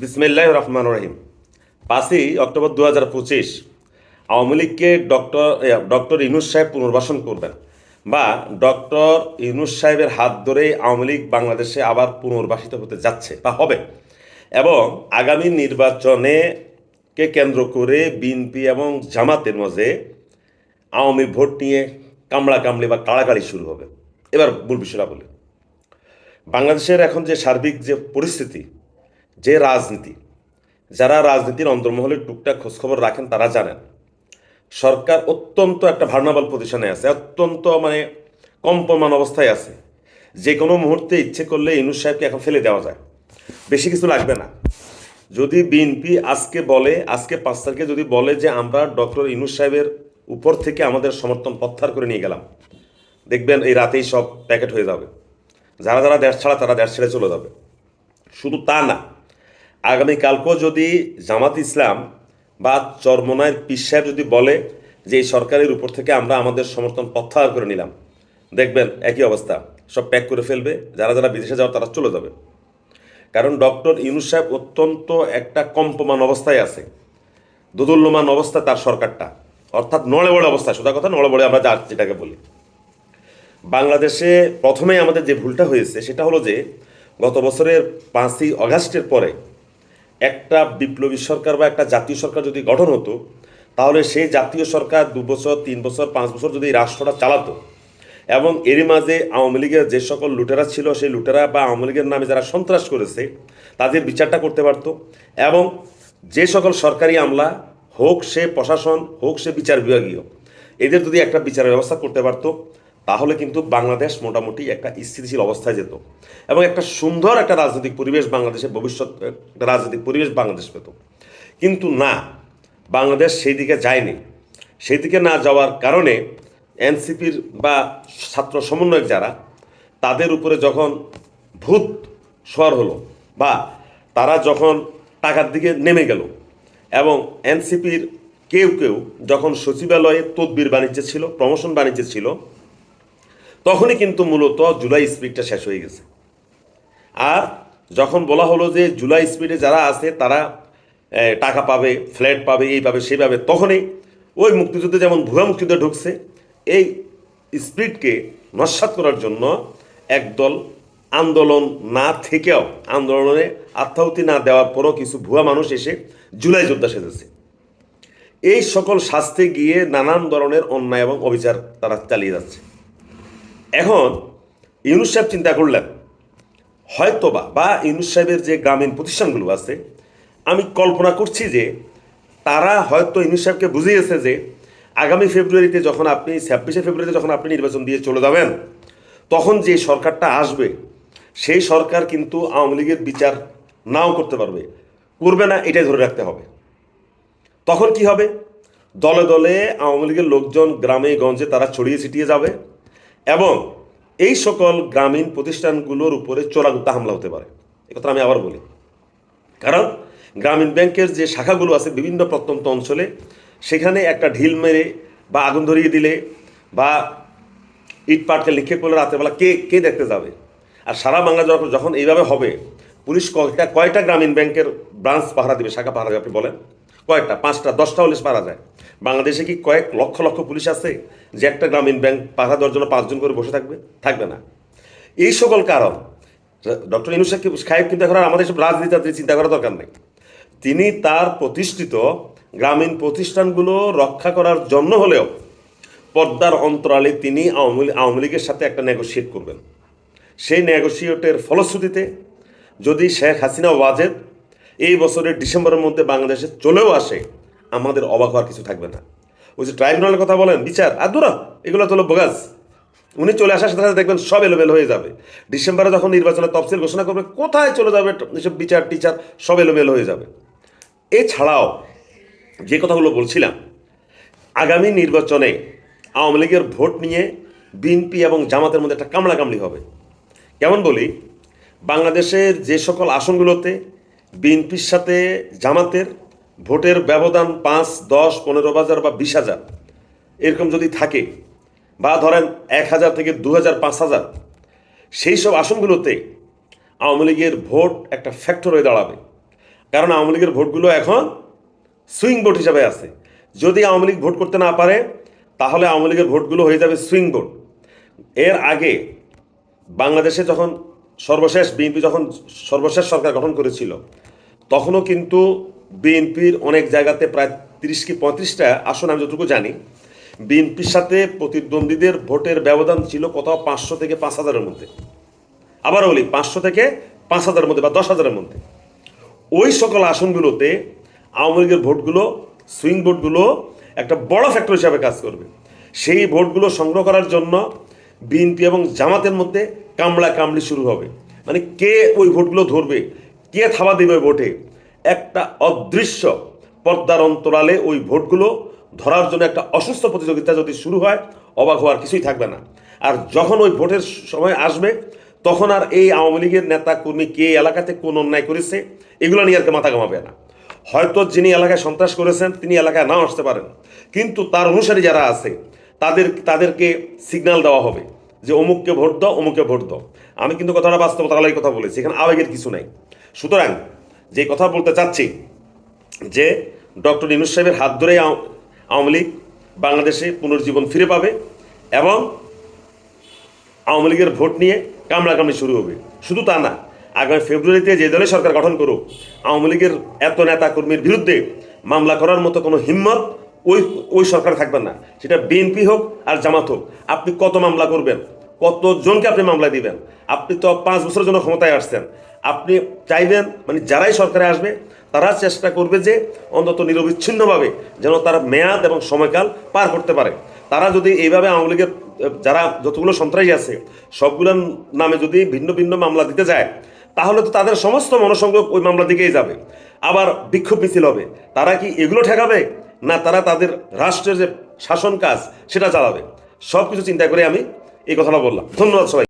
বিসমিল্লাহ রহমান রহিম। পাঁচই অক্টোবর দু হাজার পঁচিশ আওয়ামী লীগকে ডক্টর ডক্টর ইনুস সাহেব পুনর্বাসন করবেন বা ডক্টর ইনুস সাহেবের হাত ধরেই আওয়ামী লীগ বাংলাদেশে আবার পুনর্বাসিত হতে যাচ্ছে বা হবে। এবং আগামী নির্বাচনে কে কেন্দ্র করে বিএনপি এবং জামাতের মাঝে আওয়ামী ভোট নিয়ে কামড়া কামড়ি বা কাড়াকাড়ি শুরু হবে। এবার মূল বিষয়টা বলি। বাংলাদেশের এখন যে সার্বিক যে পরিস্থিতি যে রাজনীতি, যারা রাজনীতির অন্তর্মহলে টুকটাক খোঁজখবর রাখেন তারা জানেন, সরকার অত্যন্ত একটা ভার্নাবল পজিশনে আছে, অত্যন্ত মানে কম কম্পমান অবস্থায় আছে। যে কোনো মুহূর্তে ইচ্ছে করলে ইনুস সাহেবকে এখন ফেলে দেওয়া যায়। বেশি কিছু লাগবে না। যদি বিএনপি আজকে বলে, আজকে পাঁচ তারিখে যদি বলে যে আমরা ডক্টর ইনুস সাহেবের উপর থেকে আমাদের সমর্থন প্রত্যাহার করে নিয়ে গেলাম, দেখবেন এই রাতেই সব প্যাকেট হয়ে যাবে। যারা যারা দেশ ছাড়া তারা দেশ ছেড়ে চলে যাবে। শুধু তা না আগামীকালকেও যদি জামাত ইসলাম বা চরমনায়ের সাহেব যদি বলে যে এই সরকারের উপর থেকে আমরা আমাদের সমর্থন প্রত্যাহার করে নিলাম, দেখবেন একই অবস্থা। সব প্যাক করে ফেলবে, যারা যারা বিদেশে যাওয়ার তারা চলে যাবে। কারণ ডক্টর ইউনুস সাহেব অত্যন্ত একটা কম্পমান অবস্থায় আছে। দোদুল্যমান অবস্থা তার সরকারটা। অর্থাৎ নড়ে বড়ে অবস্থা, সোজা কথা নড়ে বড়ে আমরা যা যেটাকে বলি। বাংলাদেশে প্রথমেই আমাদের যে ভুলটা হয়েছে সেটা হলো যে, গত বছরের পাঁচই অগাস্টের পরে একটা বিপ্লবী সরকার বা একটা জাতীয় সরকার যদি গঠন হতো, তাহলে সেই জাতীয় সরকার দু বছর, তিন বছর, পাঁচ বছর যদি রাষ্ট্রটা চালাতো, এবং এরই মাঝে আওয়ামী লীগের যে সকল লুটেরা ছিল, সেই লুটেরা বা আওয়ামী লীগের নামে যারা সন্ত্রাস করেছে, তাদের বিচারটা করতে পারতো, এবং যে সকল সরকারি আমলা, হোক সে প্রশাসন, হোক সে বিচার বিভাগীয়, এদের যদি একটা বিচার ব্যবস্থা করতে পারতো তাহলে কিন্তু বাংলাদেশ মোটামুটি একটা স্থিতিশীল অবস্থায় যেত এবং একটা সুন্দর একটা রাজনৈতিক পরিবেশ বাংলাদেশের ভবিষ্যৎ, একটা রাজনৈতিক পরিবেশ বাংলাদেশ পেত। কিন্তু না, বাংলাদেশ সেই দিকে যায়নি। সেই দিকে না যাওয়ার কারণে এনসিপির বা ছাত্র সমন্বয়ক যারা, তাদের উপরে যখন ভূত সোয়ার হলো বা তারা যখন টাকার দিকে নেমে গেল এবং এনসিপির কেউ কেউ যখন সচিবালয়ে তদবির বাণিজ্য ছিল, প্রমোশন বাণিজ্য ছিল তখনই কিন্তু মূলত জুলাই স্পিডটা শেষ হয়ে গেছে। আর যখন বলা হলো যে জুলাই স্পিডে যারা আছে, তারা টাকা পাবে, ফ্ল্যাট পাবে, এই পাবে, সেই পাবে, তখনই ওই মুক্তিযুদ্ধে যেমন ভুয়া মুক্তিযুদ্ধ ঢুকছে, এই স্পিডকে নস্বাত করার জন্য একদল আন্দোলন না থেকেও, আন্দোলনে আত্মাহুতি না দেওয়ার পরও কিছু ভুয়া মানুষ এসে জুলাই যোদ্ধা সেজেছে। এই সকল শাস্তে গিয়ে নানান ধরনের অন্যায় এবং অবিচার তারা চালিয়ে যাচ্ছে। এখন ইউনুস সাহেব চিন্তা করলেন, হয়তোবা বা ইউনুস সাহেবের যে গ্রামীণ প্রতিষ্ঠানগুলো আছে, আমি কল্পনা করছি যে তারা হয়তো ইউনুস সাহেবকে বুঝিয়েছে যে আগামী ফেব্রুয়ারিতে যখন আপনি, ছাব্বিশে ফেব্রুয়ারিতে যখন আপনি নির্বাচন দিয়ে চলে যাবেন, তখন যে সরকারটা আসবে, সেই সরকার কিন্তু আওয়ামী লীগের বিচার নাও করতে পারবে। করবে না, এটাই ধরে রাখতে হবে। তখন কি হবে? দলে দলে আওয়ামী লীগের লোকজন গ্রামে, গঞ্জে তারা ছড়িয়ে ছিটিয়ে যাবে। এবং এই সকল গ্রামীণ প্রতিষ্ঠানগুলোর উপরে চোরাগুত্তা হামলা হতে পারে। এ কথা আমি আবার বলি। কারণ গ্রামীণ ব্যাংকের যে শাখাগুলো আছে বিভিন্ন প্রত্যন্ত অঞ্চলে, সেখানে একটা ঢিল মেরে বা আগুন ধরিয়ে দিলে বা ইট পাটকে নিক্ষেপ করলে রাতেরবেলা কে কে দেখতে যাবে? আর সারা বাংলা যখন যখন এইভাবে হবে, পুলিশ কয়টা কয়টা গ্রামীণ ব্যাংকের ব্রাঞ্চ পাহারা দিবে, শাখা পাহারা দিবে আপনি বলেন? কয়টা? পাঁচটা, দশটা হলে পারা যায়। বাংলাদেশে কি কয়েক লক্ষ লক্ষ পুলিশ আছে যে একটা গ্রামীণ ব্যাংক পাহারা দেওয়ার জন্য পাঁচজন করে বসে থাকবে? থাকবে না। এই সকল কারণ, ডক্টর ইনুস সাহেব কিন্তু এখন আমাদের সব রাজনীতি চিন্তা করার দরকার নেই। তিনি তার প্রতিষ্ঠিত গ্রামীণ প্রতিষ্ঠানগুলো রক্ষা করার জন্য হলেও পর্দার অন্তরালে তিনি আওয়ামী আওয়ামী লীগের সাথে একটা নেগোসিয়েট করবেন। সেই নেগোসিয়েটের ফলশ্রুতিতে যদি শেখ হাসিনা ওয়াজেদ এই বছরের ডিসেম্বরের মধ্যে বাংলাদেশে চলেও আসে আমাদের অবাক হওয়ার কিছু থাকবে না। ওই যে ট্রাইব্যুনালের কথা বলেন, বিচার আর দূরা এগুলো তো হলো বোগাস। উনি চলে আসার সাথে সাথে দেখবেন সব এলোমেলো হয়ে যাবে। ডিসেম্বরে যখন নির্বাচনের তফসিল ঘোষণা করবে, কোথায় চলে যাবে এসব বিচার, টিচার, সব এলোমেলো হয়ে যাবে। এছাড়াও যে কথাগুলো বলছিলাম, আগামী নির্বাচনে আওয়ামী লীগের ভোট নিয়ে বিএনপি এবং জামাতের মধ্যে একটা কামড়াকামড়ি হবে। কেমন বলি? বাংলাদেশের যে সকল আসনগুলোতে বিএনপির সাথে জামাতের ভোটের ব্যবধান পাঁচ, দশ, পনেরো হাজার বা বিশ হাজার, এরকম যদি থাকে, বা ধরেন এক হাজার থেকে দু হাজার, পাঁচ হাজার, সেই সব আসনগুলোতে আওয়ামী লীগের ভোট একটা ফ্যাক্টর হয়ে দাঁড়াবে। কারণ আওয়ামী লীগের ভোটগুলো এখন সুইং ভোট হিসাবে আছে। যদি আওয়ামী লীগ ভোট করতে না পারে, তাহলে আওয়ামী লীগের ভোটগুলো হয়ে যাবে সুইং ভোট এর আগে বাংলাদেশে যখন সর্বশেষ, বিএনপি যখন সর্বশেষ সরকার গঠন করেছিল, তখনও কিন্তু বিএনপির অনেক জায়গাতে প্রায় তিরিশ কি পঁয়ত্রিশটা আসন আমি যতটুকু জানি, বিএনপির সাথে প্রতিদ্বন্দ্বীদের ভোটের ব্যবধান ছিল কোথাও পাঁচশো থেকে পাঁচ হাজারের মধ্যে। আবার বলি, পাঁচশো থেকে পাঁচ হাজারের মধ্যে বা দশ হাজারের মধ্যে। ওই সকল আসনগুলোতে আওয়ামী লীগের ভোটগুলো, সুইং ভোটগুলো একটা বড় ফ্যাক্টর হিসাবে কাজ করবে। সেই ভোটগুলো সংগ্রহ করার জন্য বিএনপি এবং জামাতের মধ্যে কামড়া কামড়ি শুরু হবে। মানে কে ওই ভোটগুলো ধরবে? কে থাবা দেবে ভোটে? একটা অদৃশ্য পর্দার অন্তরালে ওই ভোটগুলো ধরার জন্য একটা অসুস্থ প্রতিযোগিতা যদি শুরু হয়, অবাক হওয়ার কিছুই থাকবে না। আর যখন ওই ভোটের সময় আসবে, তখন আর এই আওয়ামী লীগের নেতা, কর্মী কে এলাকাতে কোন অন্যায় করেছে, এগুলো নিয়ে আর মাথা কামাবে না। হয়তো যিনি এলাকায় সন্ত্রাস করেছেন, তিনি এলাকায় নাও আসতে পারেন। কিন্তু তার অনুসারী যারা আছে, তাদের, তাদেরকে সিগন্যাল দেওয়া হবে যে অমুককে ভোট দাও, অমুককে ভোট দাও। আমি কিন্তু কথাটা বাস্তবতা আলাই কথা বলেছি, এখানে আবেগের কিছু নাই। সুতরাং যে কথা বলতে চাচ্ছি, যে ডক্টর ইনুস সাহেবের হাত ধরেই আওয়ামী লীগ বাংলাদেশে পুনর্জীবন ফিরে পাবে এবং আওয়ামী লীগের ভোট নিয়ে কামড়াকামড়ি শুরু হবে। শুধু তা না, আগামী ফেব্রুয়ারিতে যে দলে সরকার গঠন করুক, আওয়ামী লীগের এত নেতা কর্মীর বিরুদ্ধে মামলা করার মতো কোনো হিম্মত ওই ওই সরকার থাকবে না। সেটা বিএনপি হোক আর জামাত হোক। আপনি কত মামলা করবেন? কতজনকে আপনি মামলা দিবেন? আপনি তো পাঁচ বছরের জন্য ক্ষমতায় আসছেন। আপনি চাইবেন মানে যারাই সরকারে আসবে, তারা চেষ্টা করবে যে অন্তত নিরবিচ্ছিন্নভাবে যেন তারা মেয়াদ এবং সময়কাল পার করতে পারে। তারা যদি এইভাবে আওয়ামী লীগের, যারা যতগুলো সন্ত্রাসী আছে, সবগুলোর নামে যদি ভিন্ন ভিন্ন মামলা দিতে যায়, তাহলে তো তাদের সমস্ত মনোসংযোগ ওই মামলা দিকেই যাবে। আবার বিক্ষোভ মিছিল হবে। তারা কি এগুলো ঠেকাবে? না, তারা তাদের রাষ্ট্রের যে শাসন কাজ, সেটা চালাবে। সব কিছু চিন্তা করে আমি এই কথাটা বললাম। ধন্যবাদ সবাই